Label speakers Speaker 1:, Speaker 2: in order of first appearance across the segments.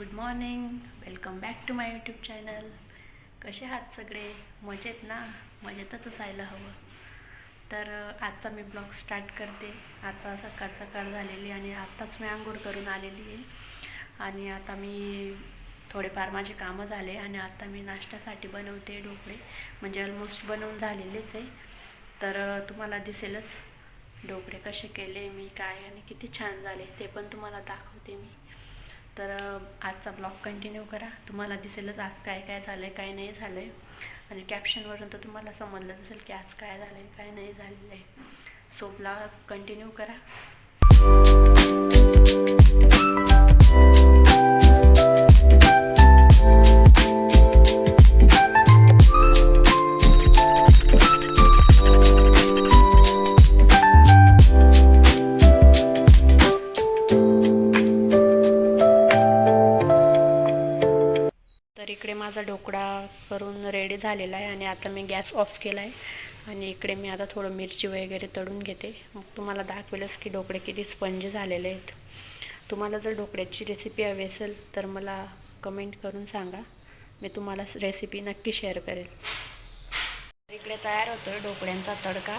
Speaker 1: Good morning welcome back to my YouTube channel. कसे आहात सगळे? मजेत ना? मजेतच असायला हवं. तर आजचा मी ब्लॉग स्टार्ट करते. आता सकाळ सकाळ झालेली आणि आत्ताच मी आंघोळ करून आलेली आहे. आणि आता मी थोडेफार माझे कामं झाले आणि आता मी नाश्त्यासाठी बनवते ढोकळे. म्हणजे ऑलमोस्ट बनवून झालेलेच आहे. तर तुम्हाला दिसेलच ढोकळे कसे केले मी काय आणि किती छान झाले ते पण तुम्हाला दाखवते मी. तर आजचा ब्लॉग कंटिन्यू करा. तुम्हाला दिसेलच आज काय काय झालं आहे काय नाही झालं आहे आणि कॅप्शनवरून तर तुम्हाला समजलंच असेल की आज काय झालं आहे काय नाही झालेलं आहे. सो ब्लॉग कंटिन्यू करा. झालेला आहे आणि आता मी गॅस ऑफ केला आहे. आणि इकडे मी आता थोडं मिरची वगैरे तळून घेते. मग तुम्हाला दाखवेलच की ढोकळे किती स्पंज झालेले आहेत. तुम्हाला जर ढोकळ्याची रेसिपी हवी असेल तर मला कमेंट करून सांगा. मी तुम्हाला रेसिपी नक्की शेअर करेल. इकडे तयार होतो ढोकळ्यांचा तडका.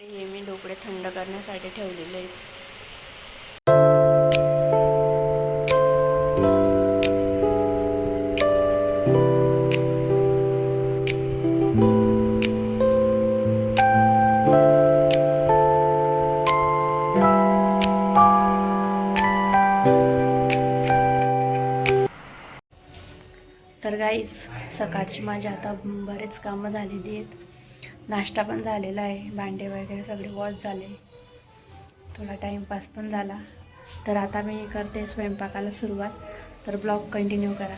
Speaker 1: हे मी ढोकळे थंड करण्यासाठी ठेवलेले आहेत. गाईज सकाळची माझी आता बरेच कामं झालेली आहेत. नाश्ता पण झालेला आहे. भांडे वगैरे सगळे वॉश झाले. थोडा टाईमपास पण झाला. तर आता मी करते स्वयंपाकाला सुरुवात. तर ब्लॉग कंटिन्यू करा.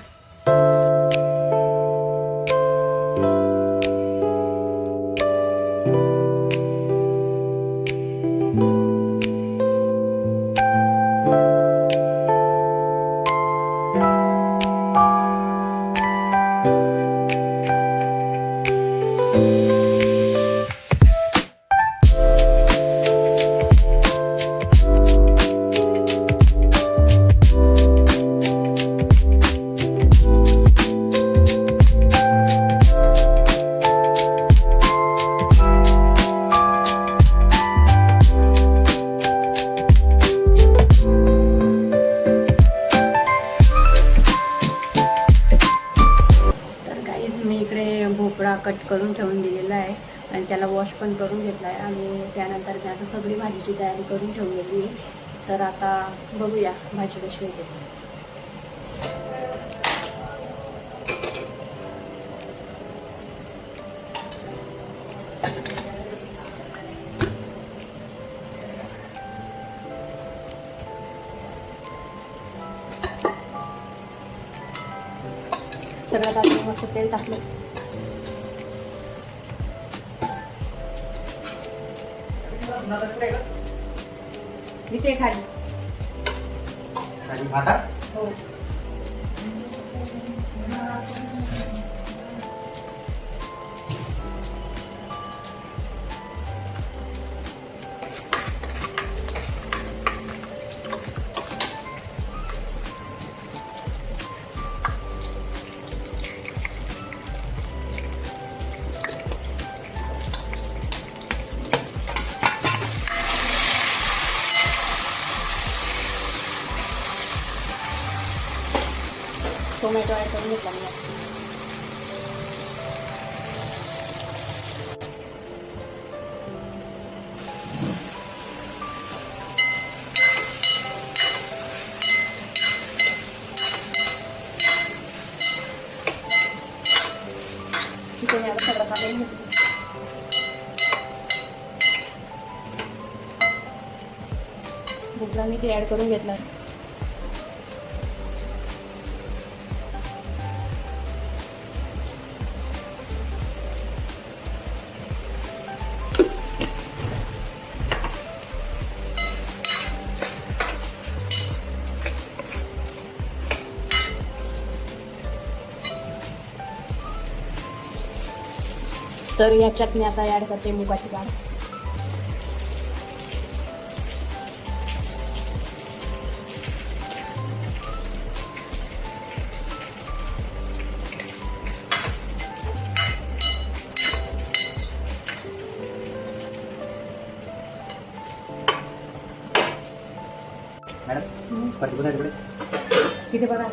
Speaker 1: कट करून ठेवून दिलेला आहे आणि त्याला वॉश पण करून घेतला आहे आणि त्यानंतर मी आता सगळी भाजीची तयारी करून ठेवलेली आहे. तर आता बघूया भाजी कशी होते. सगळ्यात आधी मस्त तेल टाकलं. इथे खाली.
Speaker 2: आणि भातात?
Speaker 1: हो. टोमॅटो ॲड करून घेतला मी. सगळं काढून घेतलं भुकला मी ते ॲड करून घेतला. तर याच्यात मी आता ॲड करते मुगाची डाळ
Speaker 2: मॅडम
Speaker 3: तिथे बघा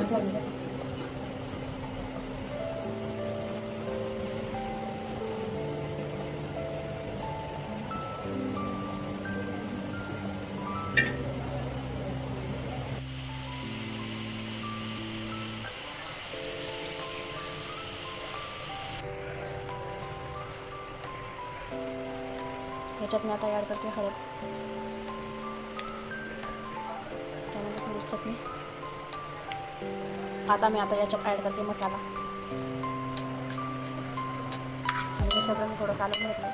Speaker 3: ह्याच्यात मी आता ॲड करते हळद. त्यानंतर थोडी चटणी. आता मी आता याच्यात ॲड करते मसाला. आणि हे सगळं मी थोडं कालून घेतलं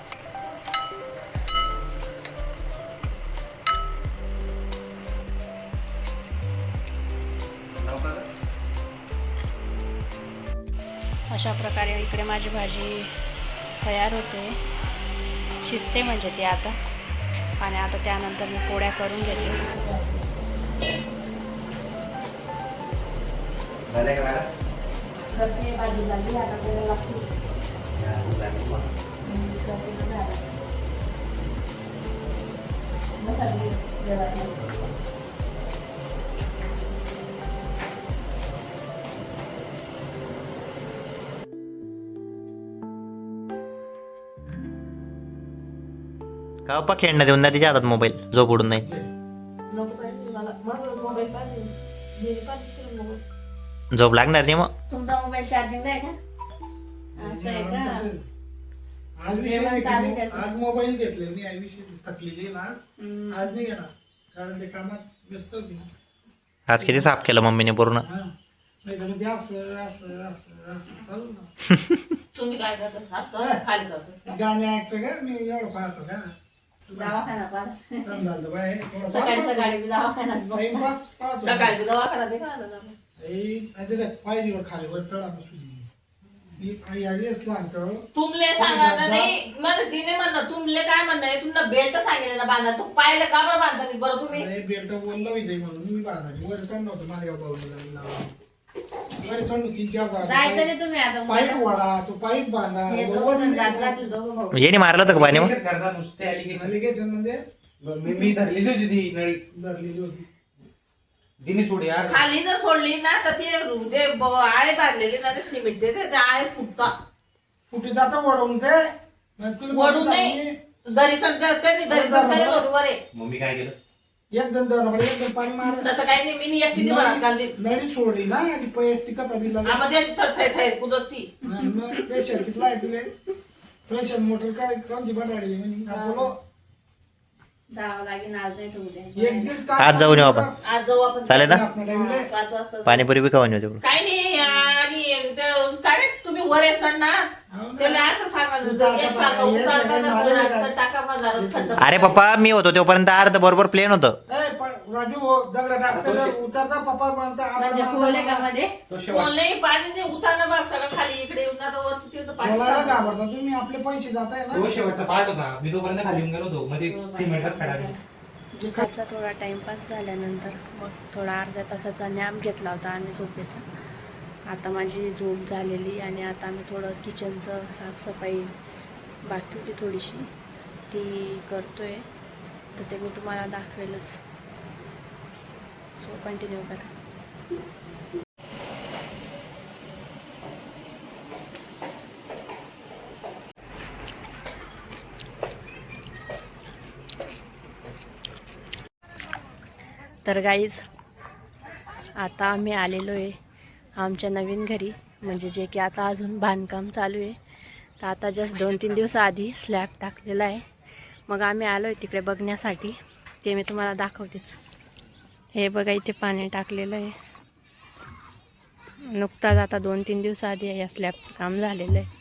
Speaker 1: अशा प्रकारे इकडे माझी भाजी तयार होते. शिजते म्हणजे ती आता. आणि आता त्यानंतर मी पोळ्या करून घेते.
Speaker 2: का पप्पा खेळणं देऊन द्या तिच्या हातात मोबाईल झोप उडून नाही झोप लागणार नाही मग.
Speaker 3: तुमचा मोबाईल चार्जिंग आहे का? असं आहे का?
Speaker 4: आज विषय नाही घेतलं. आज मोबाईल घेतले. मी आई विषयी थकलेली आहे ना आज.
Speaker 3: हम्म.
Speaker 4: आज नाही घेणार कारण ते कामात व्यस्त होती ना.
Speaker 2: आज किती साफ केलं मम्मीने पूर्ण?
Speaker 4: हा. नाही तर म्हणजे असं असं असं असं. चालू ना.
Speaker 3: तुम्ही काय करता? असं? खाली करता
Speaker 4: गाणे ऐकतो का? मी एवढं पाहतो का?
Speaker 3: दवाखाना सकाळी. सकाळी दवाखाना
Speaker 4: चढा
Speaker 5: तुमले सांगा ना नाही मला तिने म्हणणं तुमले काय म्हणणं तुमनं बेल्ट सांगितलं ना बांधा. तू पाहिलं का बरं बांधता नाही? बरं तुम्ही
Speaker 4: बेल्ट बोललं विजय म्हणून. मी बांधायची. वर चढ नव्हतं. माझ्या भाऊला वर चढ तीन चार
Speaker 3: जायचं
Speaker 4: जागा
Speaker 3: नाही तुम्ही आता
Speaker 4: पाईप वाढा तो पाईप बांधा.
Speaker 3: हे
Speaker 4: बरोबर
Speaker 3: दोघं जण जात
Speaker 4: नाही.
Speaker 3: जातील दोघं भाऊ.
Speaker 2: येणे मारलं का पाणी मग?
Speaker 6: करता नुसते allegation.
Speaker 4: Allegation म्हणजे?
Speaker 6: मी मी धरलेली होती ती नळी.
Speaker 4: धरलेली होती.
Speaker 6: तिने सोड यार.
Speaker 5: खाली जर सोडली ना तर ते जे ब- आळे बांधलेले ना ते सिमेंटचे ते ते आळे फुटता.
Speaker 4: कुठे जातं ते. तुला
Speaker 5: वडून
Speaker 4: कोणी
Speaker 5: नाही? दरी संख्या त्यांनी दरी संख्या बरोबर आहे.
Speaker 6: मग मी काय केलं?
Speaker 4: एक जण धरलं एक जण पाणी मार
Speaker 5: तसं काही नाही मी एकटीने मला घालली
Speaker 4: नळी सोडली ना आणि पैसे कथा बी लागली
Speaker 5: आमध्ये थर कुदसती.
Speaker 4: आणि मग प्रेशर किती आहे तिले? प्रेशर मोटर काय कोणती बनाडली म्हणजे अपोलो
Speaker 3: जावं लागेल आज नाही तर उद्या
Speaker 4: एक दीड तास
Speaker 2: आज जाऊन येऊ आपण.
Speaker 5: आज जाऊ आपण.
Speaker 2: चालेल ना?
Speaker 4: आपल्या टाइमले.
Speaker 5: पाच वाजता
Speaker 2: पाणीपुरी बी खाऊन येऊ तिकडून
Speaker 5: काही नाही आणि काय रे तुम्ही वर चढणार
Speaker 4: हो ना.
Speaker 5: त्याला असं एक
Speaker 4: हे
Speaker 5: टाका,
Speaker 4: नाले
Speaker 5: दोन टाका थंड
Speaker 2: अरे पप्पा मी होतो तोपर्यंत अर्ध बरोबर प्लेन होतं.
Speaker 4: ए, प- राजू भाऊ, दगड टाकते उतरता पप्पा म्हणता
Speaker 3: खोल आहे का मध्ये
Speaker 6: तो शेवट.
Speaker 5: कोणलाही पाणी बघ सगळं खाली इकडे येऊन आता वर तिथं पाणी
Speaker 4: बोलायला
Speaker 5: चाललं.
Speaker 4: घाबरता तुम्ही आपले पैसे जाताय ना.
Speaker 6: तो शेवटचा पार्ट होता मी तोपर्यंत खाली येऊन गेलो होतो मध्ये सिमेंटच
Speaker 4: खा-
Speaker 1: खायचा थोडा टाइमपास झाल्यानंतर मग थोडा अर्ध्या तासाचा नॅप घेतला होता आम्ही झोपेचा. आता माझी झोप झालेली आणि आता आम्ही थोडं किचनचं साफसफाई बाकी होती थोडीशी ती करतोय. तर ते मी तुम्हाला दाखवेलच. सो कंटिन्यू करा. तर गाईज आता आम्ही आलेलो आहे आमच्या नवीन घरी म्हणजे जे की आता अजून बांधकाम चालू आहे. तर आता जस्ट दोन तीन दिवसाआधी स्लॅब टाकलेला आहे. मग आम्ही आलो आहे तिकडे बघण्यासाठी. ते मी तुम्हाला दाखवतेच. हे बघा इथे पाणी टाकलेलं आहे. नुकताच आता दोन तीन दिवसाआधी या स्लॅबचं काम झालेलं आहे.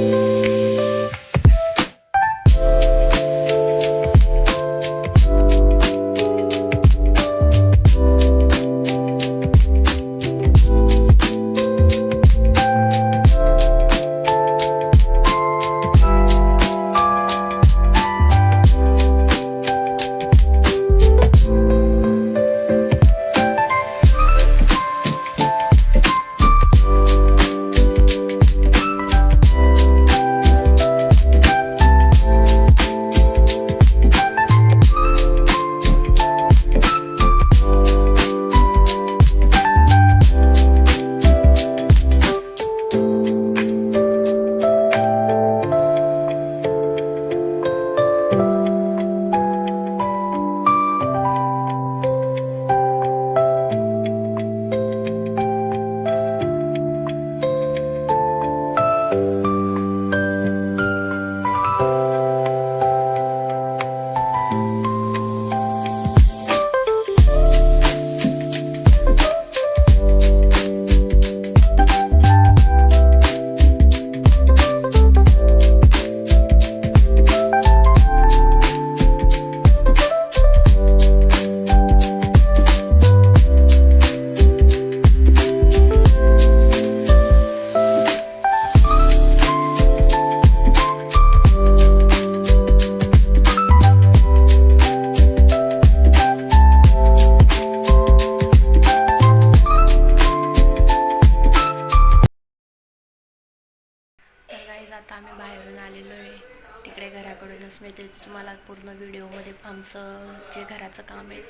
Speaker 1: तुम्हाला पूर्ण व्हिडिओमध्ये आमचं जे घराचं काम आहे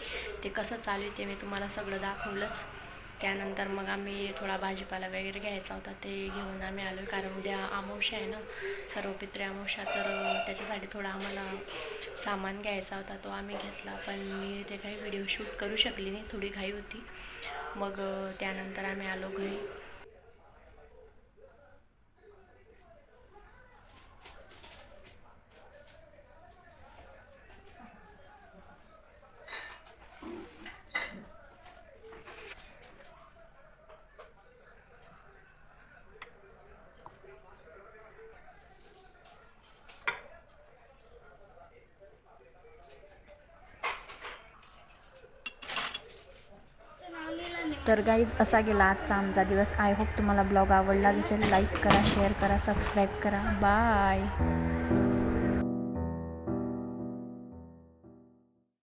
Speaker 1: ते कसं चालू आहे ते मी तुम्हाला सगळं दाखवलंच. त्यानंतर मग आम्ही थोडा भाजीपाला वगैरे घ्यायचा होता ते घेऊन आम्ही आलो कारण उद्या आमोशा आहे ना सर्व पित्रे आमोशा तर त्याच्यासाठी थोडा आम्हाला सामान घ्यायचा होता तो आम्ही घेतला. पण मी ते काही व्हिडिओ शूट करू शकली नाही थोडी घाई होती. मग त्यानंतर आम्ही आलो घरी. तर गाईज असा गेला आजचा आमचा दिवस. आय होप तुम्हाला ब्लॉग आवडला दिसेल लाईक करा शेअर करा सबस्क्राईब करा. बाय